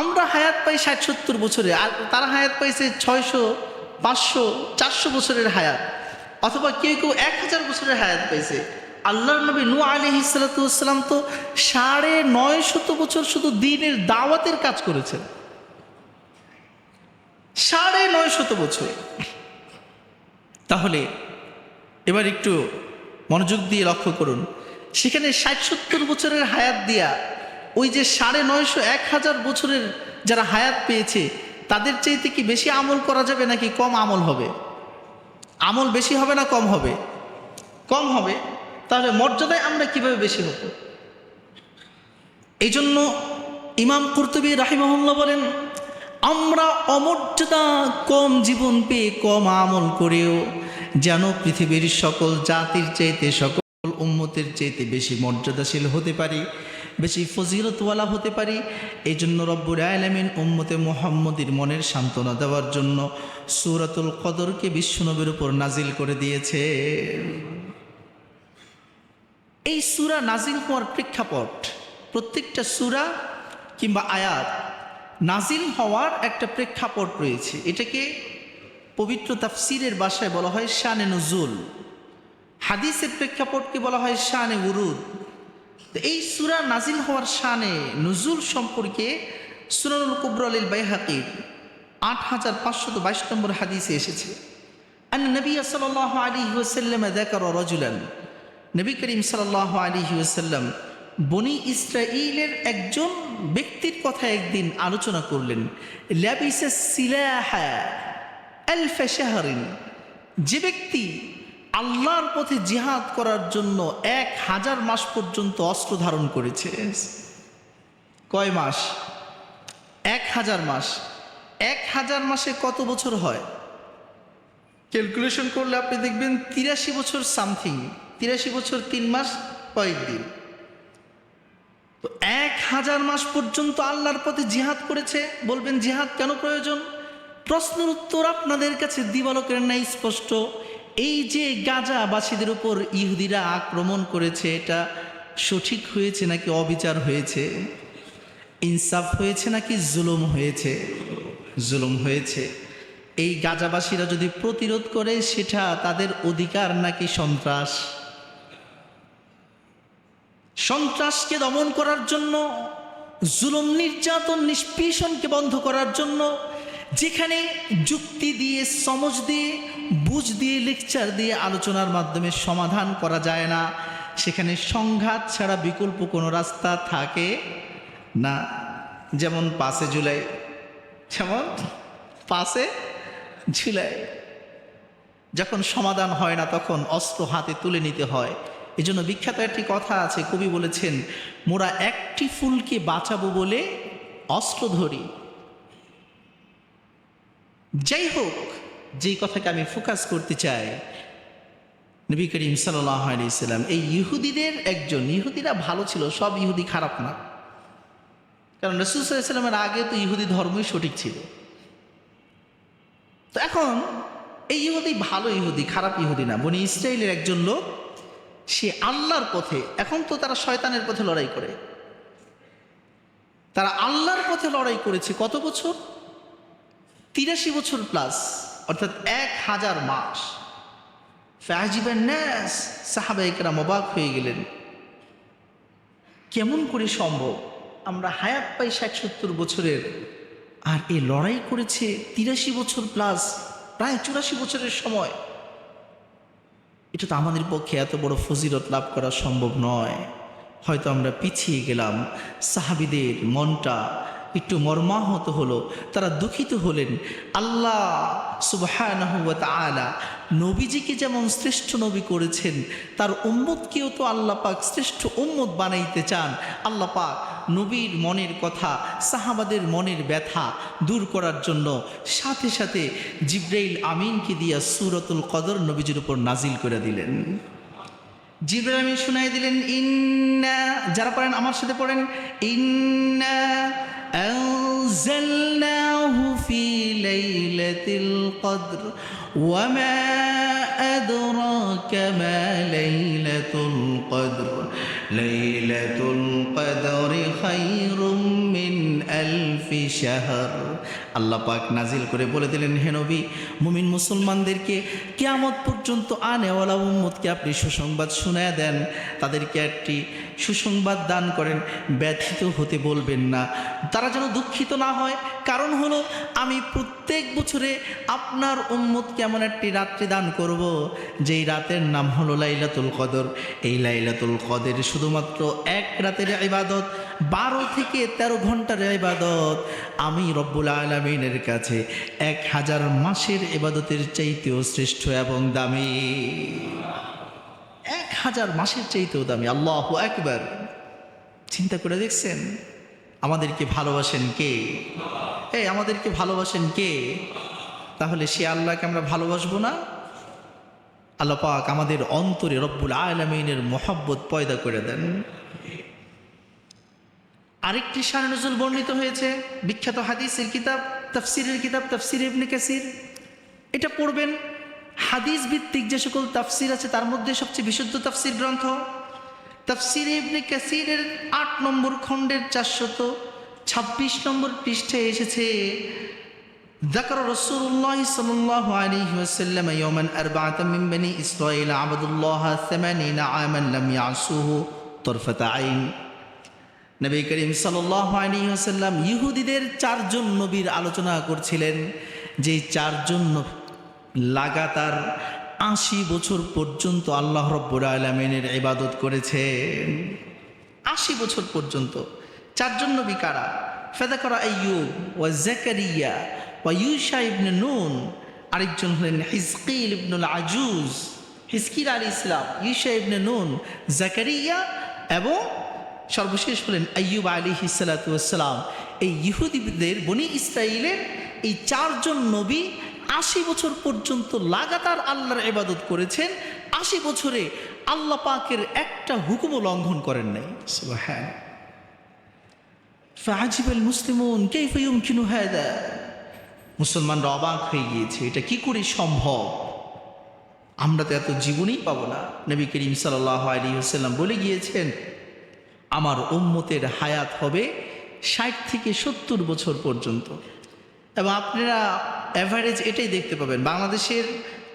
আমরা হায়াত পাই ষাট সত্তর বছরে, আর তারা হায়াত পাইছে ছয়শো, পাঁচশো, চারশো বছরের হায়াত। অথবা কেউ কেউ এক হাজার বছরের হায়াত পাইছে। আল্লাহর নবী নু আলি হিসালাতাম তো সাড়ে নয় শত বছর শুধু দিনের দাওয়াতের কাজ করেছেন। সাড়ে নয় শত বছর। তাহলে এবার একটু মনোযোগ দিয়ে লক্ষ্য করুন। সেখানে ষাট সত্তর বছরের হায়াত দিয়া ওই যে সাড়ে নয়শো এক হাজার বছরের যারা হায়াত পেয়েছে, তাদের চাইতে কি বেশি আমল করা যাবে নাকি কম আমল হবে? আমল বেশি হবে না কম হবে? কম হবে। তাহলে মর্যাদায় আমরা কীভাবে বেশি হব? এই জন্য ইমাম কুর্তুবী রাহিমহল্লা বলেন, আমরা অমর্যাদা কম জীবন পেয়ে কম আমল করেও যেন পৃথিবীর সকল জাতির চাইতে, সকল উম্মতের চাইতে বেশি মর্যাদাশীল হতে পারি। বেশি ফজিলতওয়ালা হতে পারি। এই জন্য রব্বুর আলমিন উম্মতে মোহাম্মদীর মনের সান্ত্বনা দেওয়ার জন্য সুরাতুল কদরকে বিশ্বনবীর উপর নাজিল করে দিয়েছে। এই সুরা নাজিল হওয়ার প্রেক্ষাপট, প্রত্যেকটা সুরা কিংবা আয়াত নাজিল হওয়ার একটা প্রেক্ষাপট রয়েছে। এটাকে পবিত্র তাফসিরের বাসায় বলা হয় শানে নজুল। হাদিসের প্রেক্ষাপটকে বলা হয় শানে উরুদ তো এই সুরা নাজিল হওয়ার শানে নজুল সম্পর্কে সুরানুল কুবর আলীল বাইহাকির আট হাজার পাঁচশত বাইশ নম্বর হাদিসে এসেছে। করিম বনি একজন ব্যক্তির কথা একদিন আলোচনা করলেন। ল্যাবিসা যে ব্যক্তি আল্লাহর পথে জিহাদ করার জন্য এক হাজার মাস পর্যন্ত অস্ত্র ধারণ করেছে। কয় মাস? এক হাজার মাস। এক হাজার মাসে কত বছর হয়? ক্যালকুলেশন করলে আপনি দেখবেন তিরাশি বছর সামথিং। তিরাশি বছর তিন মাস কয়েকদিন তো এক হাজার মাস পর্যন্ত আল্লাহর পথে জিহাদ করেছে। বলবেন, জিহাদ কেন প্রয়োজন? প্রশ্নের উত্তর আপনাদের কাছে দিবালকের নাই স্পষ্ট। এই যে গাজাবাসীদের উপর ইহুদিরা আক্রমণ করেছে, এটা সঠিক হয়েছে নাকি অবিচার হয়েছে? ইনসাফ হয়েছে নাকি জুলুম হয়েছে? জুলুম হয়েছে। এই গাজাবাসীরা যদি প্রতিরোধ করে, সেটা তাদের অধিকার নাকি সন্ত্রাস? সন্ত্রাসকে দমন করার জন্য, জুলুম নির্যাতন নিষ্পেষণকে বন্ধ করার জন্য, যেখানে যুক্তি দিয়ে সমজ দিয়ে বুঝ দিয়ে লেকচার দিয়ে আলোচনার মাধ্যমে সমাধান করা যায় না। সেখানে সংঘাত ছাড়া বিকল্প কোনো রাস্তা থাকে না। যেমন পাশে জুলাই, যেমন পাশে ঝুলাই যখন সমাধান হয় না, তখন অস্ত্র হাতে তুলে নিতে হয়। এজন্য বিখ্যাত একটি কথা আছে, কবি বলেছেন, মোরা একটি ফুলকে বাঁচাবো বলে অস্ত্র ধরি। যাই হোক যেই কথাকে আমি ফোকাস করতে চাই, নবী করিম সাল্লাম, এই ইহুদিদের একজন, ইহুদিরা ভালো ছিল, সব ইহুদি খারাপ না। কারণ রসুল সাল্লামের আগে তো ইহুদি ধর্মই সঠিক ছিল। তো এখন, এই ইহুদি ভালো ইহুদি, খারাপ ইহুদি না। বনি ইসরায়েলের একজন লোক, সে আল্লাহর পথে, এখন তো তারা শয়তানের পথে লড়াই করে। তারা আল্লাহর পথে লড়াই করেছে কত বছর? তিরাশি বছর প্লাস। অর্থাৎ এক হাজার মাস। ফাজিবেন ন্যাস সাহাবাহিকরা মবাক হয়ে গেলেন। কেমন করে সম্ভব? আমরা হায়াত পাই ষাট বছরের। আর এ লড়াই করেছে তিরাশি বছর প্লাস, প্রায় চুরাশি বছরের সময়। এটা তো আমাদের পক্ষে এত বড় ফজিলত লাভ করা সম্ভব নয়। হয়তো আমরা পিছিয়ে গেলাম। সাহাবিদের মনটা একটু মর্মাহত হলো, তারা দুঃখিত হলেন। আল্লাহ সুবাহানহুয়া নবীজিকে যেমন শ্রেষ্ঠ নবী করেছেন, তার উম্মতকেও তো আল্লাহ পাক শ্রেষ্ঠ উম্মত বানাইতে চান। আল্লাহ পাক নবীর মনের কথা, সাহাবাদের মনের ব্যথা দূর করার জন্য সাথে সাথে জিব্রাইল আমিনকে দিয়া সুরতুল কদর নবীজির উপর নাজিল করে দিলেন। জিব্রাইল আমিন শুনাই দিলেন ইন্না যারা পড়েন আমার সাথে পড়েন ইন্না أنزلناه في ليلة القدر وما أدراك ما ليلة القدر ليلة القدر خير من আলফি শাহর। আল্লাহ পাক নাজিল করে বলে দিলেন, হে নবী, মুমিন মুসলমানদেরকে কেয়ামত পর্যন্ত আনেওয়ালা উম্মতকে আপনি সুসংবাদ শুনায় দেন। তাদেরকে একটি সুসংবাদ দান করেন। ব্যথিত হতে বলবেন না। তারা যেন দুঃখিত না হয়। কারণ হলো, আমি প্রত্যেক বছরে আপনার উম্মতকে এমন একটি রাত্রি দান করব, যেই রাতের নাম হলো লাইলাতুল কদর। এই লাইলাতুল কদের শুধুমাত্র এক রাতের ইবাদত বারো থেকে ১৩ ঘণ্টার ইবাদত আমি রব্বুল আলমিনের কাছে এক হাজার মাসের ইবাদতের চাইতেও শ্রেষ্ঠ এবং দামি। এক হাজার মাসের চাইতেও দামি। আল্লাহ একবার চিন্তা করে দেখছেন? আমাদেরকে ভালোবাসেন কে? এই, আমাদেরকে ভালোবাসেন কে? তাহলে সে আল্লাহকে আমরা ভালোবাসবো না? আল্লাহ পাক আমাদের অন্তরে রব্বুল আলমিনের মোহাব্বত পয়দা করে দেন। আরেকটি শানে নজুল বর্ণিত হয়েছে বিখ্যাত হাদিসের কিতাব তাফসিরের কিতাব তফসির ইবনে কাসির এটা পড়বেন হাদিস ভিত্তিক যে সকল তাফসির আছে তার মধ্যে সবচেয়ে বিশুদ্ধ তাফসির গ্রন্থ তাফসির ইবনে কাসিরের আট নম্বর খণ্ডের চারশত ছাব্বিশ নম্বর পৃষ্ঠে এসেছে ذكر رسول الله صلى الله عليه وسلم يوما أربعة من بني إسرائيل عبدوا الله ثمانين عاما لم يعصوه طرفة عين নবী করিম সাল্লাম ইহুদিদের চারজন নবীর আলোচনা করছিলেন যে চারজন লাগাতার আশি বছর পর্যন্ত আল্লাহ রব্বুর আলমিনের ইবাদত করেছেন। আশি বছর পর্যন্ত। চারজন নবী কারা? ফেদা করা আইয়ুব ওয়া জাকারিয়া ওয়া ইউসা ইবনে নুন। আরেকজন হলেন হিজকিল ইবনুল আজুজ। হিজকির আল ইসলাম ইউসা ইবনে নুন, জাকারিয়া এবং সর্বশেষ হলেন আইয়ুব আলী হিসালাতাম এই ইহুদিদের বনি ইসরায়েলের এই চারজন নবী আশি বছর পর্যন্ত লাগাতার আল্লাহর ইবাদত করেছেন, আশি বছরে আল্লাহ পাকের একটা হুকুম লঙ্ঘন করেন নাই। হ্যাঁ ফাজিবাল মুসলিমুন কেফিউম কিনু হায়দা মুসলমানরা অবাক হয়ে গিয়েছে, এটা কি করে সম্ভব? আমরা তো এত জীবনেই পাবো না। নবী করিম সাল্লাহ আলী বলে গিয়েছেন আমার উম্মতের হায়াত হবে ষাট থেকে সত্তর বছর পর্যন্ত। এবং আপনারা অ্যাভারেজ এটাই দেখতে পাবেন, বাংলাদেশের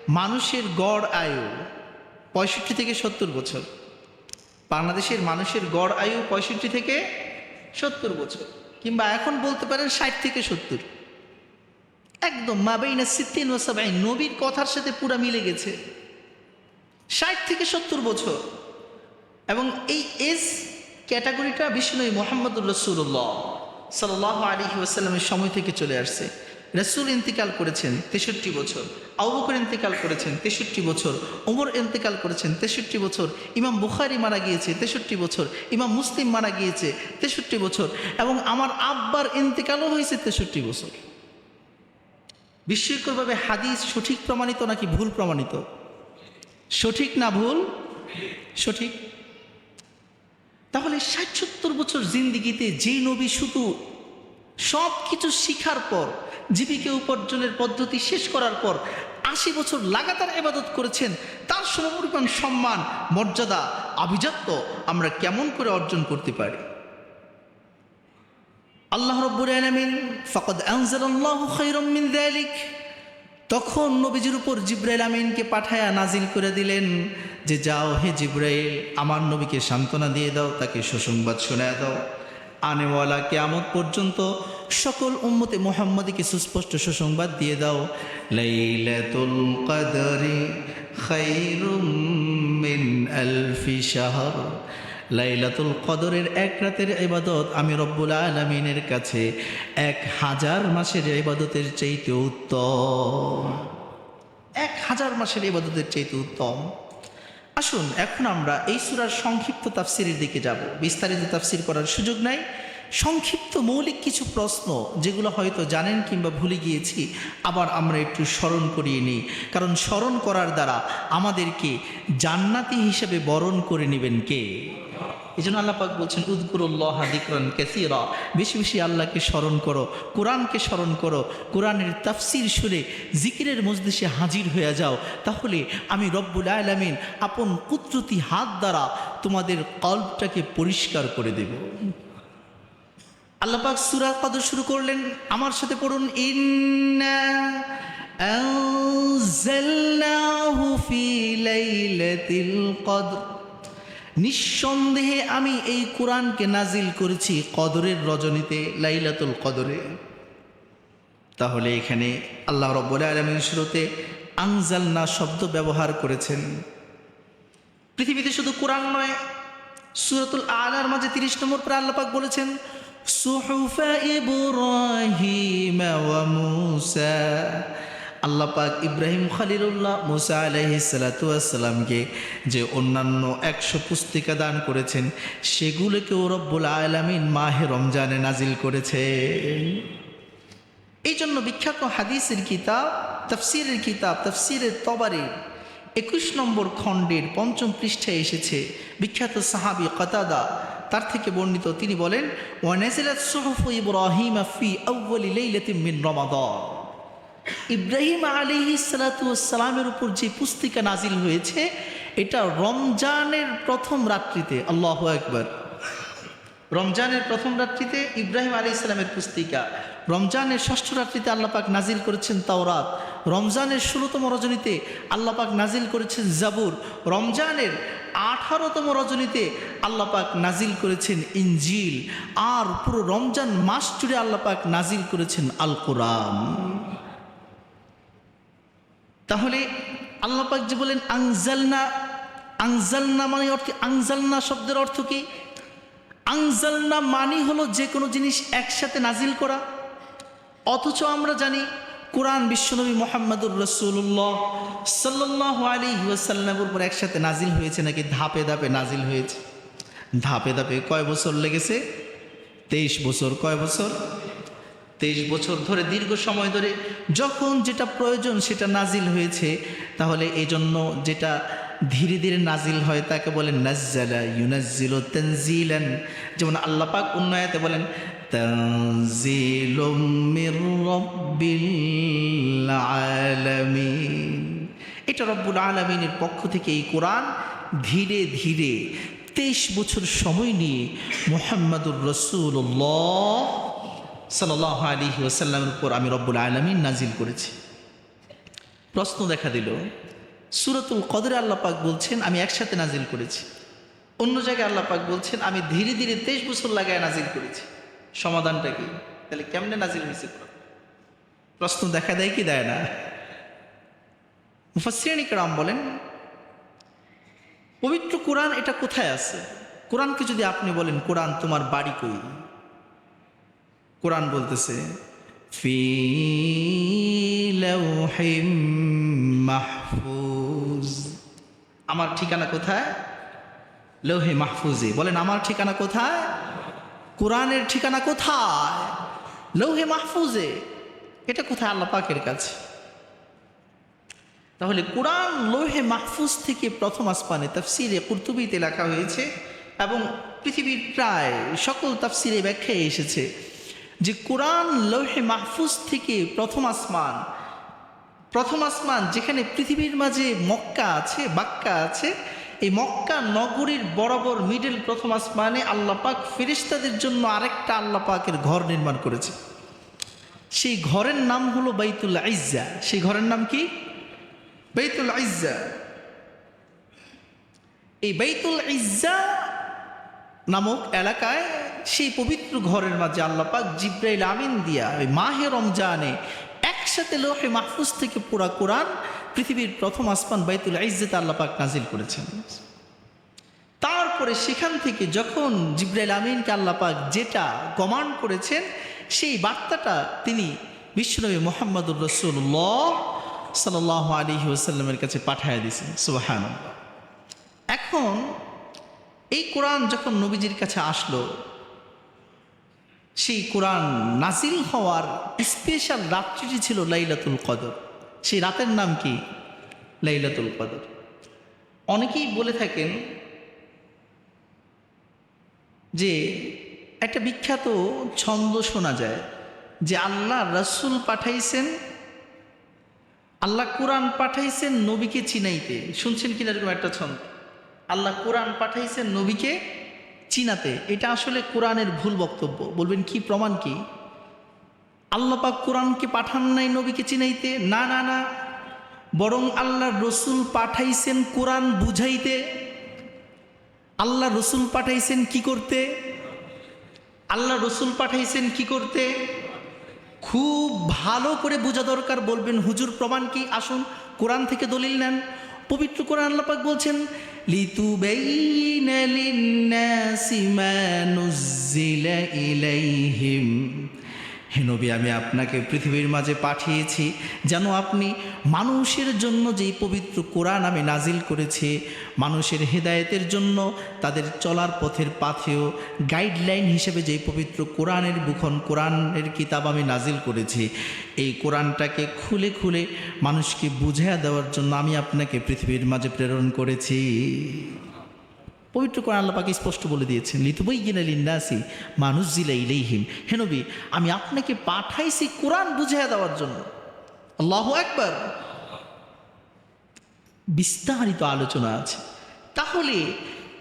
মানুষের গড় আয়ু পঁয়ষট্টি থেকে সত্তর বছর। বাংলাদেশের মানুষের গড় আয়ু পঁয়ষট্টি থেকে সত্তর বছর, কিংবা এখন বলতে পারেন ষাট থেকে সত্তর। একদম মাবেইনা সিদ্দিন ওসাবাই নবীর কথার সাথে পুরা মিলে গেছে। ষাট থেকে সত্তর বছর। এবং এই এজ ক্যাটাগরিটা বিষ্ণু মোহাম্মদুর রসুল্লাহ সাল আলী ওয়াসাল্লামের সময় থেকে চলে আসছে। রসুল ইন্তিকাল করেছেন তেষট্টি বছর আবুবকর ইন্তিকাল করেছেন তেষট্টি বছর, ওমর ইন্তিকাল করেছেন তেষট্টি বছর, ইমাম বুখারি মারা গিয়েছে তেষট্টি বছর, ইমাম মুসলিম মারা গিয়েছে তেষট্টি বছর এবং আমার আব্বার ইন্তিকালও হয়েছে তেষট্টি বছর। বিস্ময়করভাবে হাদিস সঠিক প্রমাণিত নাকি ভুল প্রমাণিত? সঠিক না ভুল? সঠিক। তাহলে ষাট সত্তর বছর জিন্দিগিতে যে নবী শুধু সব কিছু শিখার পর, জীবিকা উপার্জনের পদ্ধতি শেষ করার পর আশি বছর লাগাতার এবাদত করেছেন, তার সমপরিমাণ সম্মান, মর্যাদা, আভিজাত্য আমরা কেমন করে অর্জন করতে পারি? আল্লাহ রব্বুর আলমিন, ফকদ আনজাল্লাহ খৈরম মিন দালিক তখন নবীজির উপর জিব্রাইল আমিনকে পাঠায়া নাজিল করে দিলেন যে, যাও হে জিব্রাইল, আমার নবীকে সান্ত্বনা দিয়ে দাও, তাকে সুসংবাদ শোনায় দাও। আনেওয়ালা কেয়ামত পর্যন্ত সকল উম্মতে মোহাম্মদীকে সুস্পষ্ট সুসংবাদ দিয়ে দাও। লাইলাতুল কদরি খাইরুম মিন আলফি শাহর লাইলাতুল কদরের এক রাতের ইবাদত আমি রব্বুল আলমিনের কাছে এক হাজার মাসের ইবাদতের চাইতে উত্তম। এক হাজার মাসের ইবাদতের চাইতে উত্তম। আসুন, এখন আমরা এই সুরার সংক্ষিপ্ত তাফসিরের দিকে যাব। বিস্তারিত তাফসির করার সুযোগ নাই। সংক্ষিপ্ত মৌলিক কিছু প্রশ্ন যেগুলো হয়তো জানেন কিংবা ভুলে গিয়েছি, আবার আমরা একটু স্মরণ করিয়ে নিই। কারণ স্মরণ করার দ্বারা আমাদেরকে জান্নাতি হিসেবে বরণ করে নেবেন কে? এই জন্য আল্লাপাক বলছেন উদ্গুরুল্লাহ দিকরন কেসিরা। বেশি বেশি আল্লাহকে স্মরণ করো, কোরআনকে স্মরণ করো, কোরআনের তাফসির সুরে জিকিরের মজলিসে হাজির হয়ে যাও। তাহলে আমি রব্বুল আলমিন আপন কুদরতি হাত দ্বারা তোমাদের কল্পটাকে পরিষ্কার করে দেব। আল্লাপাক সুরা কদর শুরু করলেন। আমার সাথে পড়ুন, ইন্না আনজালনাহু ফি লাইলাতিল কদর। নিঃসন্দেহে আমি এই কোরআনকে নাজিল করেছি কদরের রজনীতে, লাইলাতুল কদরে। তাহলে এখানে আল্লাহ রব্বুল আলমীর শুরুতে আংজালনা শব্দ ব্যবহার করেছেন। পৃথিবীতে শুধু কোরআন নয়, সুরতুল আলার মাঝে তিরিশ নম্বর পরে আল্লাপাক বলেছেন, সুহুফা ইব্রাহিম ওয়া মুসা আল্লাহ পাক ইব্রাহিম খালিলুল্লাহ মুসা আলহি সালাতামকে যে অন্যান্য একশো পুস্তিকা দান করেছেন, সেগুলোকেও রব্বুল আলমিন মাহে রমজানে নাজিল করেছে এই জন্য বিখ্যাত হাদিসের কিতাব, তফসিরের কিতাব, তফসিরের তবারের একুশ নম্বর খণ্ডের পঞ্চম পৃষ্ঠায় এসেছে, বিখ্যাত সাহাবি কতাদা, তার থেকে বর্ণিত। তিনি বলেন ওয়ানাজিলাত সুহুফ ইব্রাহিম ফি আউয়ালি লাইলাতিন মিন রমাদান। ইব্রাহিম আলিহি সালাতামের উপর যে পুস্তিকা নাজিল হয়েছে, এটা রমজানের প্রথম রাত্রিতে, আল্লাহ একবার রমজানের প্রথম রাত্রিতে ইব্রাহিম আলী ইসলামের পুস্তিকা, রমজানের ষষ্ঠ রাত্রিতে আল্লাপাক নাজিল করেছেন তাওরাত, রমজানের ষোলোতম রজনীতে আল্লাপাক নাজিল করেছেন জাবুর, রমজানের আঠারোতম রজনীতে আল্লাপাক নাজিল করেছেন ইঞ্জিল আর পুরো রমজান মাস জুড়ে আল্লাপাক নাজিল করেছেন আল কোরআন তাহলে আল্লাপাক যে বলেন আংজালনা আংজালনা মানে অর্থ আংজালনা শব্দের অর্থ কি? আংজালনা মানি হলো যে কোনো জিনিস একসাথে নাজিল করা। অথচ আমরা জানি কোরআন বিশ্বনবী মোহাম্মদুর রসুল্লাহ সাল্লাহ আলী ওয়াসাল্লামের উপর একসাথে নাজিল হয়েছে নাকি ধাপে ধাপে নাজিল হয়েছে? ধাপে ধাপে কয় বছর লেগেছে? তেইশ বছর। কয় বছর? তেইশ বছর ধরে, দীর্ঘ সময় ধরে যখন যেটা প্রয়োজন সেটা নাজিল হয়েছে, তাহলে এই জন্য যেটা ধীরে ধীরে নাজিল হয় তাকে বলেন নাজ্জালা, ইউনাজ্জিল তানজিলান। যেমন আল্লাহ পাক উন্নয়াতে বলেন এটা রব্বুল আলমিনের পক্ষ থেকে এই কোরআন ধীরে ধীরে তেইশ বছর সময় নিয়ে মোহাম্মদুর রসুল্লাহ সাল্লাহ আলী ওসাল্লামের উপর আমি রব্বুল আলমিন নাজিল করেছি। প্রশ্ন দেখা দিল, সুরতুল কদরে পাক বলছেন, আমি একসাথে নাজিল করেছি। অন্য জায়গায় পাক বলছেন, আমি ধীরে ধীরে তেইশ বছর লাগায় নাজিল করেছি। সমাধানটা কি? তাহলে কেমনে নাজিল হয়েছে? প্রশ্ন দেখা দেয় কি দেয় না? মুফাসিরানি কারাম বলেন, পবিত্র কোরআন এটা কোথায় আছে? কোরআনকে যদি আপনি বলেন, কোরআন তোমার বাড়ি কই? কোরআন বলতেছে মাহফুজ। আমার ঠিকানা কোথায়? লৌহে মাহফুজে। বলেন, আমার ঠিকানা কোথায়? কোরআনের ঠিকানা কোথায়? লৌহে মাহফুজে। এটা কোথায়? আল্লাহ পাকের কাছে। তাহলে কোরআন লোহে মাহফুজ থেকে প্রথম আসমানে তাফসিরে কুর্তুবিতে লেখা হয়েছে এবং পৃথিবীর প্রায় সকল তাফসিরে ব্যাখ্যায় এসেছে। যে কোরআন লোহে মাহফুজ থেকে প্রথম আসমান প্রথম আসমান যেখানে পৃথিবীর মাঝে মক্কা আছে, বাক্কা আছে, এই মক্কা নগরীর বরাবর মিডল প্রথম আসমানে আল্লাপাক ফেরিস্তাদের জন্য আরেকটা আল্লাপাকের ঘর নির্মাণ করেছে। সেই ঘরের নাম হলো বাইতুল ইজ্জা সেই ঘরের নাম কি? বেতুল ইজ্জা এই বেতুল ইজ্জা নামক এলাকায় সেই পবিত্র ঘরের মাঝে আল্লাপাক জিব্রাইল আমিন দিয়া ওই মাহে রমজানে একসাথে লোহে মাহফুজ থেকে পুরা কোরআন পৃথিবীর প্রথম আসমান বাইতুল ইজ্জাতে আল্লাপাক নাজিল করেছেন। তারপরে সেখান থেকে যখন জিব্রাইল আমিনকে আল্লাপাক যেটা কমান্ড করেছেন, সেই বার্তাটা তিনি বিশ্বনবী মোহাম্মদুর রসুল্লাহ সাল্লাহ আলী ওসাল্লামের কাছে পাঠায় দিয়েছেন। সুবাহান এখন এই কোরআন যখন নবীজির কাছে আসলো সেই কোরআন নাসিল হওয়ার স্পেশাল রাত্রিটি ছিল লাইলাতুল কদর। সেই রাতের নাম কি? লাইলাতুল কদর। অনেকেই বলে থাকেন যে একটা বিখ্যাত ছন্দ শোনা যায় যে আল্লাহ রসুল পাঠাইছেন, আল্লাহ কোরআন পাঠাইছেন নবীকে চিনাইতে। শুনছেন কিনা এরকম একটা ছন্দ? আল্লাহ কোরআন পাঠাইছেন নবীকে চীনাতে, এটা আসলে কোরআনের ভুল বক্তব্য। বলবেন কি, প্রমাণ কি? আল্লাপাক কোরআনকে পাঠান নাই নবীকে চিনাইতে? না না না। বরং আল্লাহ রসুল পাঠাইছেন কোরআন বুঝাইতে। আল্লাহ রসুল পাঠাইছেন কি করতে? আল্লাহ রসুল পাঠাইছেন কি করতে? খুব ভালো করে বোঝা দরকার, বলবেন, হুজুর, প্রমাণ কি? আসুন, কোরআন থেকে দলিল নেন। পবিত্র কোরআন আল্লাপাক বলছেন লিতুবাইনা লিন্নাসি মা নুজ্জিলা ইলাইহিম হে নবী, আমি আপনাকে পৃথিবীর মাঝে পাঠিয়েছি যেন আপনি মানুষের জন্য যেই পবিত্র কোরআন আমি নাজিল করেছি, মানুষের হেদায়েতের জন্য তাদের চলার পথের পাথেও গাইডলাইন হিসেবে যেই পবিত্র কোরআনের বুখন, কোরআনের কিতাব আমি নাজিল করেছি, এই কোরআনটাকে খুলে খুলে মানুষকে বুঝিয়ে দেওয়ার জন্য আমি আপনাকে পৃথিবীর মাঝে প্রেরণ করেছি। পবিত্র কোরআন আল্লাহ পাকে স্পষ্ট বলে দিয়েছেন লিতুবই গিনা লিন্দাসি মানুষ জিলা ইলেইহিম হেনবি আমি আপনাকে পাঠাইছি কোরআন বুঝিয়ে দেওয়ার জন্য। আল্লাহ একবার বিস্তারিত আলোচনা আছে। তাহলে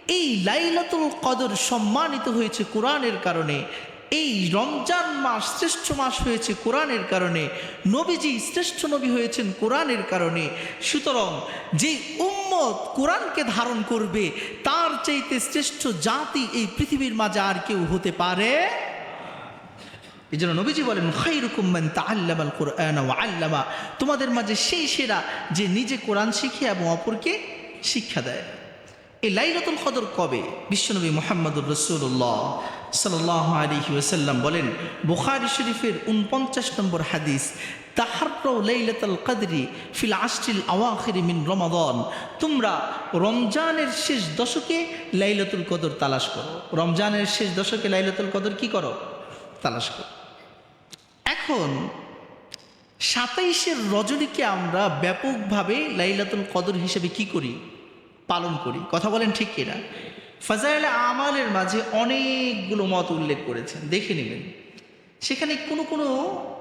এই লাইলাতুল কদর সম্মানিত হয়েছে কোরআনের কারণে। এই রমজান মাস শ্রেষ্ঠ মাস হয়েছে কোরআনের কারণে। নবীজি শ্রেষ্ঠ নবী হয়েছেন কোরআনের কারণে। সুতরাং যে উম্মত কোরআনকে ধারণ করবে, তার চাইতে শ্রেষ্ঠ জাতি এই পৃথিবীর মাঝে আর কেউ হতে পারে? এই জন্য নবীজি বলেন খৈরুকুম্মান তাল্লামাল কোরআন ও আল্লামা। তোমাদের মাঝে সেই সেরা যে নিজে কোরআন শিখে এবং অপরকে শিক্ষা দেয়। এই লাইলাতুল কদর কবে? বিশ্বনবী মোহাম্মদুর রসুল্লাহ সাল্লাহ আলহি ওসাল্লাম বলেন, বুখারি শরীফের উনপঞ্চাশ নম্বর হাদিস তাহারপ্রাও লাইলাতুল কদরি ফিল আশরিল আওয়াখিরি মিন রমাদন। তোমরা রমজানের শেষ দশকে লাইলাতুল কদর তালাশ করো। রমজানের শেষ দশকে লাইলাতুল কদর কি করো? তালাশ করো। এখন সাতাইশের রজনীকে আমরা ব্যাপকভাবে লাইলাতুল কদর হিসেবে কি করি? পালন করি। কথা বলেন ঠিক কিনা? ফাজাইল আমালের মাঝে অনেকগুলো মত উল্লেখ করেছেন। দেখে নেবেন। সেখানে কোনো কোনো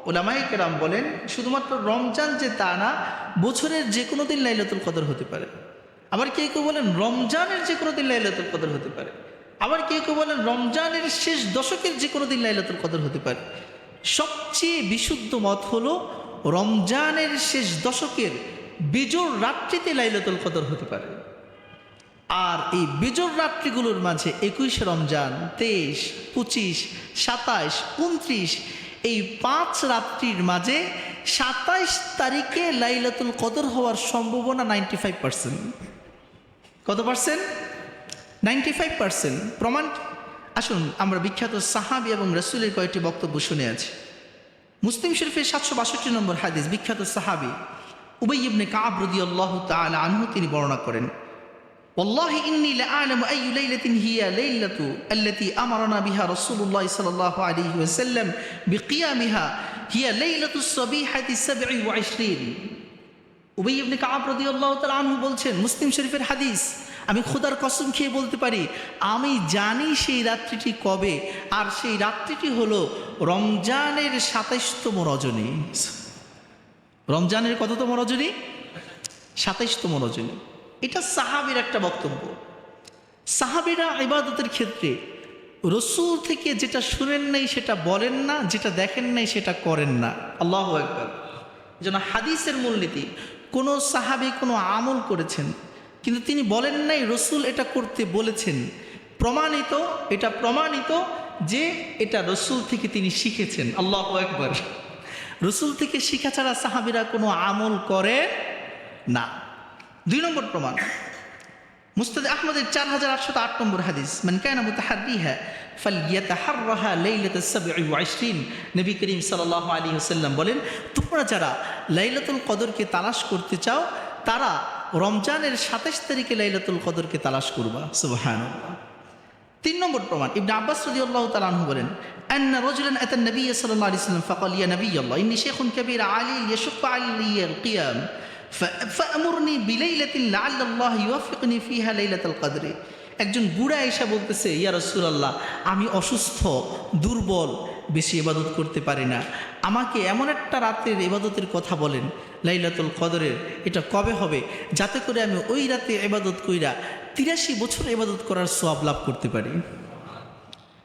ওলামাই কেরাম বলেন, শুধুমাত্র রমজান যে তা না, বছরের যে কোনো দিন লাইলাতুল কদর হতে পারে। আবার কেউ কেউ বলেন, রমজানের যে কোনো দিন লাইলাতুল কদর হতে পারে। আবার কেউ কেউ বলেন, রমজানের শেষ দশকের যে কোনো দিন লাইলাতুল কদর হতে পারে। সবচেয়ে বিশুদ্ধ মত হলো, রমজানের শেষ দশকের বেজোর রাত্রিতে লাইলাতুল কদর হতে পারে। আর এই বেজোর রাত্রিগুলোর মাঝে একুশে রমজান, তেইশ, পঁচিশ, সাতাইশ, উনত্রিশ, এই পাঁচ রাত্রির মাঝে সাতাইশ তারিখে লাইলাতুল কদর হওয়ার সম্ভাবনা নাইনটি ফাইভ পার্সেন্ট কত পার্সেন্ট নাইনটি ফাইভ পার্সেন্ট প্রমাণ? আসুন, আমরা বিখ্যাত সাহাবি এবং রসুলের কয়েকটি বক্তব্য শুনে আছি। মুসলিম শরীফের সাতশো বাষট্টি নম্বর হাদিস বিখ্যাত সাহাবি উবাই ইবনে কাব রদি আল্লাহ তালা আনহু তিনি বর্ণনা করেন والله إني لأعلم أي ليلة هي ليلة التي أمرنا بها رسول الله صلى الله عليه وسلم بقيامها هي ليلة الصبيحة السبع وعشرين উবাই ইবনে কাব রাদিয়াল্লাহু তাআলা আনহু বলছেন মুসলিম শরীফের হাদিস আমি খোদার কসম খেয়ে বলতে পারি আমি জানি সেই রাত্রিটি কবে আর সেই রাত্রিটি হলো রমজানের সাতাইশতম রজনী রমজানের কততম রজনী সাতাইশতম রজনী এটা সাহাবির একটা বক্তব্য। সাহাবিরা ইবাদতের ক্ষেত্রে রসুল থেকে যেটা শুনেন নাই সেটা বলেন না, যেটা দেখেন নাই সেটা করেন না। আল্লাহ একবার যেন হাদিসের মূলনীতি, কোনো সাহাবি কোনো আমল করেছেন, কিন্তু তিনি বলেন নাই রসুল এটা করতে বলেছেন। প্রমাণিত, এটা প্রমাণিত যে এটা রসুল থেকে তিনি শিখেছেন। আল্লাহ একবার রসুল থেকে শিখা ছাড়া সাহাবিরা কোনো আমল করে না। দুই নম্বর প্রমাণ মুস্তাদ আহমদের চার হাজার আটশত আট নম্বর হাদিস মান কায়না মুতাহারিহা ফালিয়াতাহাররাহা লাইলাতাস সাবঈ ওয়া ইশরিন নবী করিম সাল্লাল্লাহু আলাইহি ওয়াসাল্লাম বলেন তোমরা যারা লাইলাতুল কদরকে তালাশ করতে চাও তারা রমজানের সাতাশ তারিখে লাইলাতুল কদরকে তালাশ করবা সুবহানাল্লাহ তিন নম্বর প্রমাণ ইবনে আব্বাস রাদিয়াল্লাহু তাআলা আনহু বলেন أن رجلا أتى النبي صلى الله عليه وسلم فقال يا نبي الله إني شيخ كبير علي يشق علي القيام ফামুরনি বিলাইলাতিল লাল্লাহ ইউয়াফিকনি ফিহা লাইলাতুল কদরে। একজন বুড়া এসা বলতেছে, ইয়া রাসূলুল্লাহ, আমি অসুস্থ, দুর্বল, বেশি এবাদত করতে পারি না। আমাকে এমন একটা রাতের ইবাদতের কথা বলেন, লাইলাতুল কদরের, এটা কবে হবে? যাতে করে আমি ওই রাতে এবাদত কইরা তিরাশি বছর এবাদত করার সওয়াব লাভ করতে পারি।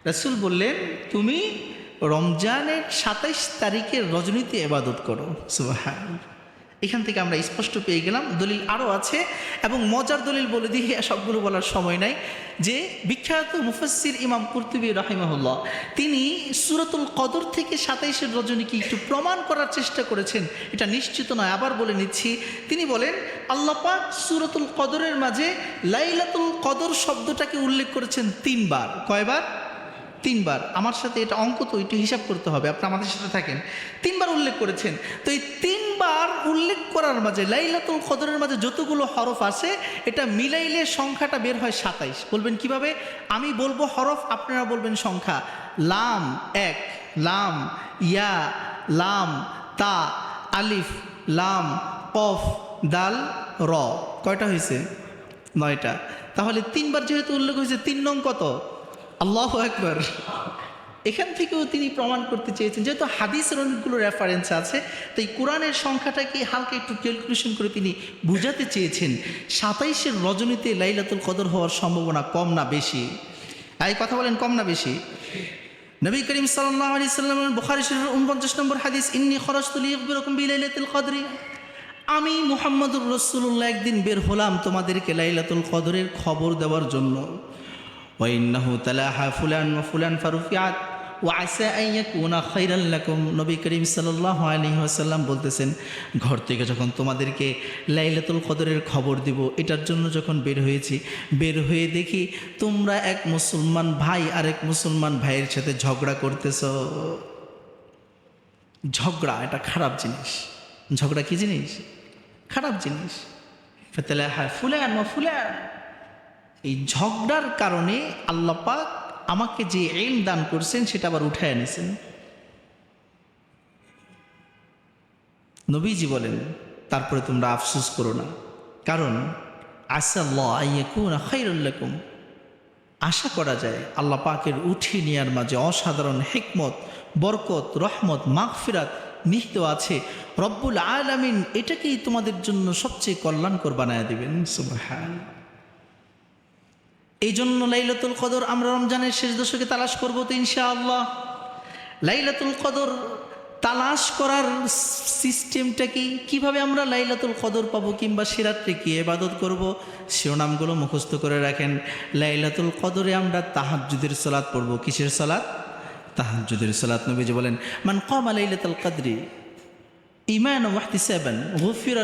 রাসূল বললেন, তুমি রমজানের সাতাইশ তারিখের রজনীতে এবাদত করো। সুবহানাল্লাহ। এখান থেকে আমরা স্পষ্ট পেয়ে গেলাম, দলিল আরও আছে, এবং মজার দলিল বলে দিয়ে সবগুলো বলার সময় নাই, যে বিখ্যাত মুফাসির ইমাম কুর্তুবী রাহিমাহুল্লাহ, তিনি সুরতুল কদর থেকে সাতাইশের রজনীকে একটু প্রমাণ করার চেষ্টা করেছেন? এটা নিশ্চিত নয়, আবার বলে নিচ্ছি, তিনি বলেন আল্লাপাক সুরতুল কদরের মাঝে লাইলাতুল কদর শব্দটাকে উল্লেখ করেছেন তিনবার। কয়বার? তিনবার। আমার সাথে এটা অঙ্ক তো, একটু হিসাব করতে হবে, আপনি আমাদের সাথে থাকেন। তিনবার উল্লেখ করেছেন। তো এই তিনবার উল্লেখ করার মাঝে, লাইলাতুল কদরের মাঝে যতগুলো হরফ আছে, এটা মিলাইলে সংখ্যাটা বের হয় সাতাইশ। বলবেন কীভাবে? আমি বলব হরফ, আপনারা বলবেন সংখ্যা। লাম এক, লাম, ইয়া, লাম, তা, আলিফ, লাম, কফ, দাল, র। কয়টা হয়েছে নয়টা। তাহলে তিনবার যেহেতু উল্লেখ হয়েছে তিন নং কত? আল্লাহ একবার এখান থেকেও তিনি প্রমাণ করতে চেয়েছেন, যেহেতু হাদিসের অনেকগুলো রেফারেন্স আছে, তাই কোরআনের সংখ্যাটাকে হালকা একটু ক্যালকুলেশন করে তিনি বুঝাতে চেয়েছেন। সাতাইশের রজনীতে লাইলাতুল কদর হওয়ার সম্ভাবনা কম না বেশি? এই কথা বলেন, কম না বেশি? নবী করিম সাল্লাহ আলি সাল্লাম বুখারি শরীফের উনপঞ্চাশ নম্বর হাদিস, ইন্নি খরচতুল ইকবিরকম বিলাইলাতুল কদরি। আমি মুহাম্মদুর রসুল্লাহ একদিন বের হলাম তোমাদেরকে লাইলাতুল কদরের খবর দেওয়ার জন্য। ওয়াইন্নাহু তালাহা ফুলান ওয়া ফুলান ফারুফিয়াত ওয়া আসা আন ইয়াকুনা খাইরাল লাকুম। নবী করিম সাল্লাল্লাহু আলাইহি ওয়াসাল্লাম বলতেছেন, ঘর থেকে যখন তোমাদেরকে লাইলাতুল কদরের খবর দিব, এটার জন্য যখন বের হয়েছি, বের হয়ে দেখি তোমরা এক মুসলমান ভাই আরেক মুসলমান ভাইয়ের সাথে ঝগড়া করতেছো। ঝগড়া, এটা খারাপ জিনিস। ঝগড়া কি জিনিস? খারাপ জিনিস। ফাতালাহা ফুলান ওয়া ফুলান। এই ঝগড়ার কারণে আল্লাপাক আমাকে যে এম দান করছেন সেটা আবার উঠায় এনেছেন নবীজি বলেন, তারপরে তোমরা আফসোস করো না। কারণ আসাল্লাহম আশা করা যায় আল্লাহ পাকের উঠিয়ে নেওয়ার মাঝে অসাধারণ হেকমত, বরকত, রহমত, মাগফিরাত নিহিত আছে। রব্বুল আলামিন এটাকেই তোমাদের জন্য সবচেয়ে কল্যাণকর বানায় দিবেন। সুবহান এই জন্য লাইলাতুল কদর আমরা রমজানের শেষ দশকে তালাশ করব তো ইনশাআল্লাহ। লাইলাতুল কদর তালাশ করার সিস্টেমটা কি? কীভাবে আমরা লাইলাতুল কদর পাবো কিংবা সিরাত্রে কি? এবাদত করব, শিরোনামগুলো মুখস্থ করে রাখেন। লাইলাতুল কদরে আমরা তাহাজ্জুদের সালাত পড়ব। কিসের সালাত? তাহাজ্জুদের সালাত, নবীজি বলেন, মান কমা লাইলাতুল কদরি ইমান ওয়াহতিসাবান গুফির